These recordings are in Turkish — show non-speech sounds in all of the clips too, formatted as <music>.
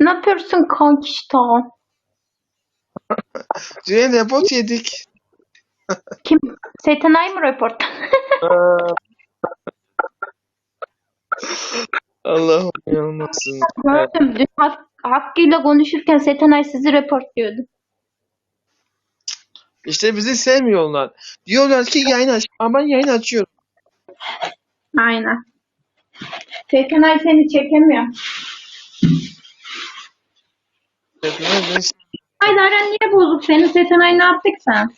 ne yapıyorsun kankişta? Dün report yedik. Kim? Setenay mı report? <laughs> Allah'ım yanmasın. Gördüm. Dün Hak- Hakkı'yla konuşurken Setenay sizi reportluyordu. İşte bizi sevmiyorlar. Diyorlar ki yayın aç. Ama ben yayın açıyorum. Aynen. Setenay seni çekemiyor. Daren niye bozuk senin? Setenay ne yaptık sen?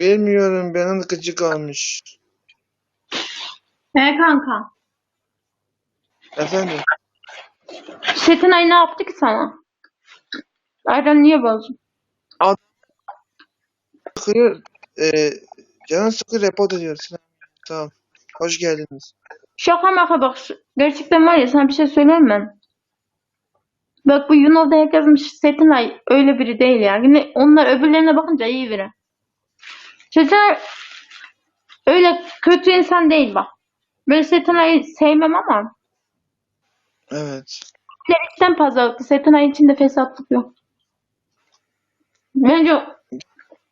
bilmiyorum. Benim gıcık almış. He kanka. Efendim. Setenay ne yaptı ki sana? Daren niye bozuk? Sıkıyor. E, canın sıkı report ediyorsun. Tamam. Hoş geldiniz. Şaka maka bak. şu- Gerçekten var ya sana bir şey söyleyeyim mi? Bak bu Yunus'da yazmış Setenay öyle biri değil ya. Yine onlar öbürlerine bakınca iyi biri. Setenay öyle kötü insan değil bak. Ben Setenay'ı sevmem ama Evet. içten pazarlıklı. Setenay içinde fesatlık yok. Bence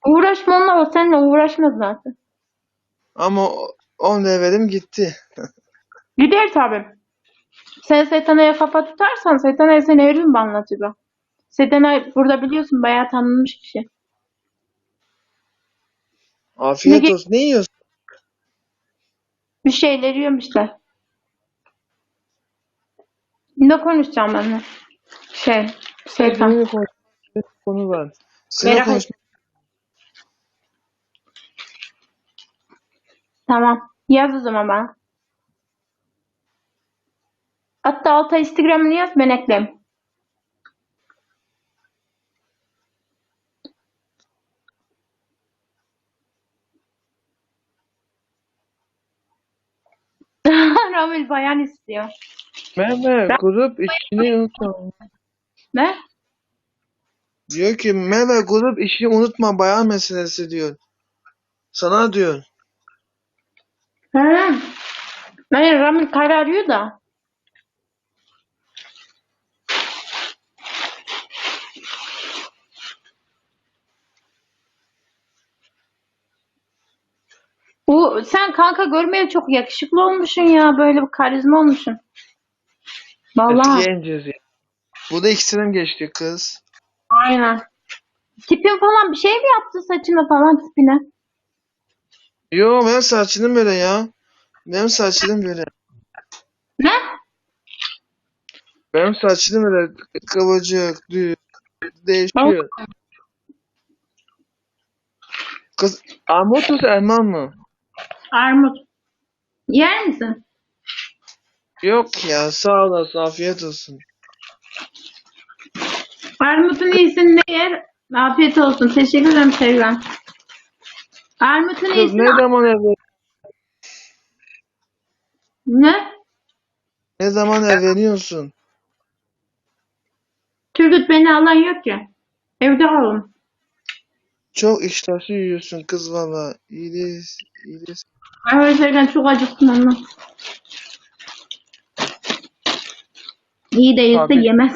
uğraşma onunla o seninle uğraşmaz zaten. Ama o- on levelim gitti. <laughs> Gider tabii. Sen Setenay'a kafa tutarsan Setenay seni her gün anlatır bak. Setenay burada biliyorsun bayağı tanınmış bir şey. Afiyet Ne- olsun. Ne yiyorsun? Bir şeyler yiyormuşlar. Ne konuşacağım ben? Şey, Serkan. Seninle konuşacak konu var. Seninle Merak konuş. Tamam. Yaz o zaman bana. Hatta alta Instagram'ını yaz ben ekleyeyim. <laughs> Ramil bayan istiyor. Merve grup işini unutma. Ne? Diyor ki Merve grup işini unutma bayan meselesi diyor. Sana diyor. Ha. Ben Ramil kar arıyor da. Sen kanka görmeye çok yakışıklı olmuşsun ya. Böyle bir karizma olmuşsun. Vallahi. Etkileyenciz ya. Bu da ikisinden geçti kız. Aynen. Tipin falan bir şey mi yaptı saçına falan tipine? Yo benim saçım böyle ya. Benim saçım böyle. Ne? Benim saçım böyle kıvırcık, düz, değişiyor. Kız armut mu elma mı? Armut. Yer misin? Yok ya sağ olasın afiyet olsun. Armutun iyisini de yer. Afiyet olsun. Teşekkür ederim Sevgen. Armutun Kız iyisini... ne zaman evlen Ne? ne zaman evleniyorsun? Turgut beni alan yok ki. Evde kalın. Çok iştahlı yiyorsun kız valla. İyiyiz, iyiyiz. Evet Sevgen çok acıktım ondan. İyi değilse Tabii. yemez.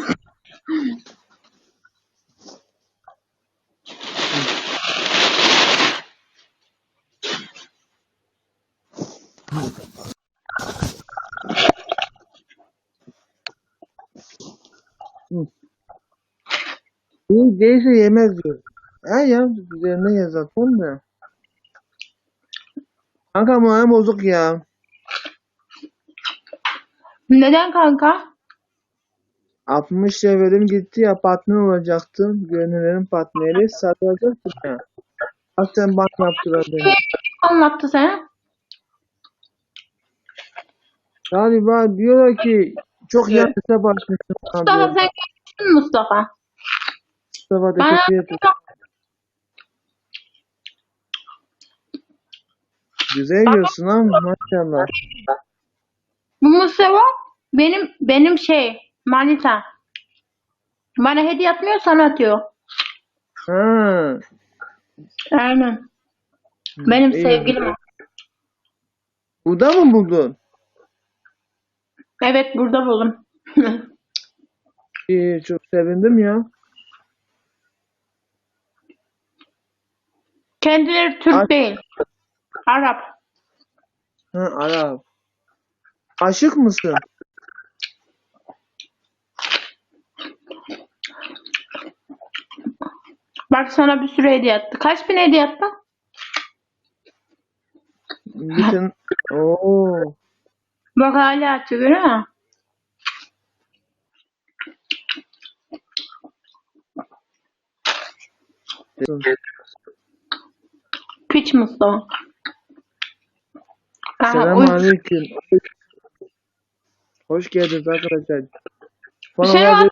İyi değilse yemez diyor. Ha ya üzerine yazar da. Kanka moralim bozuk ya. Neden kanka? 60 levelim gitti ya partner olacaktım. Gönüllerin partneri satacaktım ya. Aslen bana yaptılar beni. Anlattı sana. Galiba diyorlar ki çok Evet. yanlışa başmışsın Mustafa sen görmüşsün mü Mustafa? Mustafa teşekkür ederim. Güzel yiyorsun ha maşallah. Bu Mustafa benim benim şey manita. Bana hediye atmıyor sana atıyor. Ha. Aynen. Benim iyi. sevgilim. Burada mı buldun? Evet burada buldum. iyi. Çok sevindim ya. Kendileri Türk Ay- değil. Arap. Ha, Arap. Aşık mısın? Bak sana bir sürü hediye attı. Kaç bin hediye attı? Bütün... <laughs> Oo. Bak hala atıyor görüyor musun? Piç Mustafa. Aha, Selam uy- aleyküm. Hoş geldiniz arkadaşlar. Bana var- var,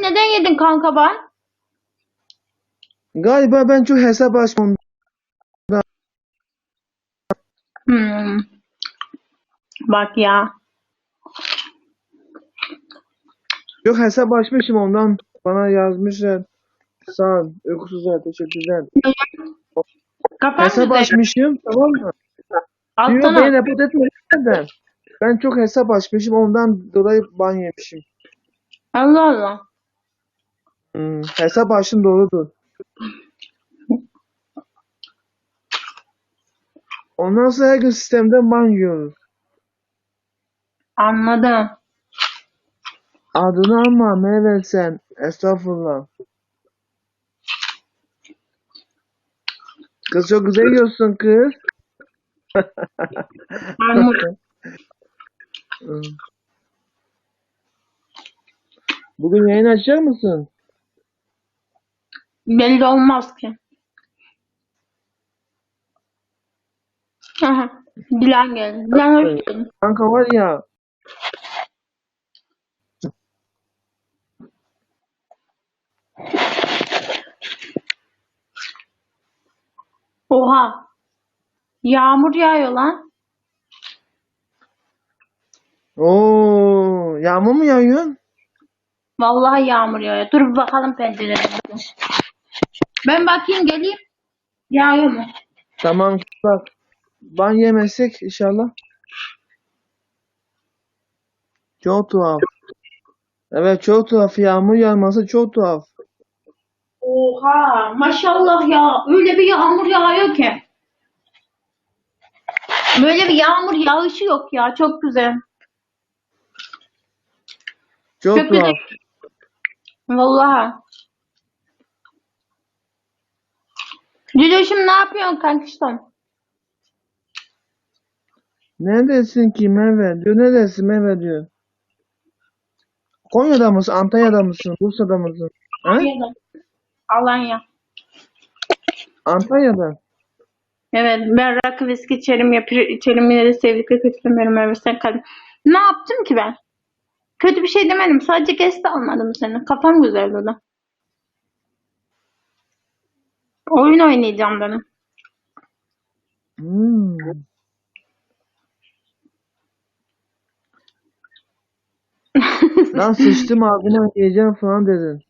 neden yedin kanka ben? Galiba ben çok hesap açmam. Hmm. Bak ya. Çok hesap açmışım ondan bana yazmışlar. Sağ ol. Uykusuzlar. Teşekkürler. Kapat Hesap açmışım. Tamam mı? Alttan beni al. report etmeden. Ben çok hesap açmışım. Ondan dolayı ban yemişim. Allah Allah. Hmm, hesap açtım doğrudur. Ondan sonra her gün sistemden ban yiyoruz. Anladım. Adını alma Mehmet sen. Estağfurullah. Kız çok güzel yiyorsun kız. Armut. Hmm. Bugün yayın açacak mısın? Belli olmaz ki. Aha. Dilan geldi. Dilan hoş geldin. Kanka var ya Oha. Yağmur yağıyor lan. Oo, yağmur mu yağıyor? Vallahi yağmur yağıyor. Dur bir bakalım pencereden. Ben bakayım geleyim. Yağıyor mu? Tamam bak. Ban yemezsek inşallah. Çok tuhaf. Evet çok tuhaf. Yağmur yağması çok tuhaf. Oha maşallah ya. Öyle bir yağmur yağıyor ki. Böyle bir yağmur yağışı yok ya. Çok güzel. Çok Çok güzel. Vallahi. Cücoşum ne yapıyorsun kankiştom? Neredesin ki Merve? Diyor neredesin Merve diyor. Konya'da mısın? Antalya'da mısın? Bursa'da mısın? Ha? Alanya. Antalya'da. Evet ben rakı viski içerim yapır, içerim yine de sevdikle kötülemiyorum Merve sen kal. Ne yaptım ki ben? Kötü bir şey demedim. Sadece guest almadım seni. Kafam güzel dedi. Oyun oynayacağım dedim. Hmm. Lan sıçtım ağzıma yiyeceğim falan dedin.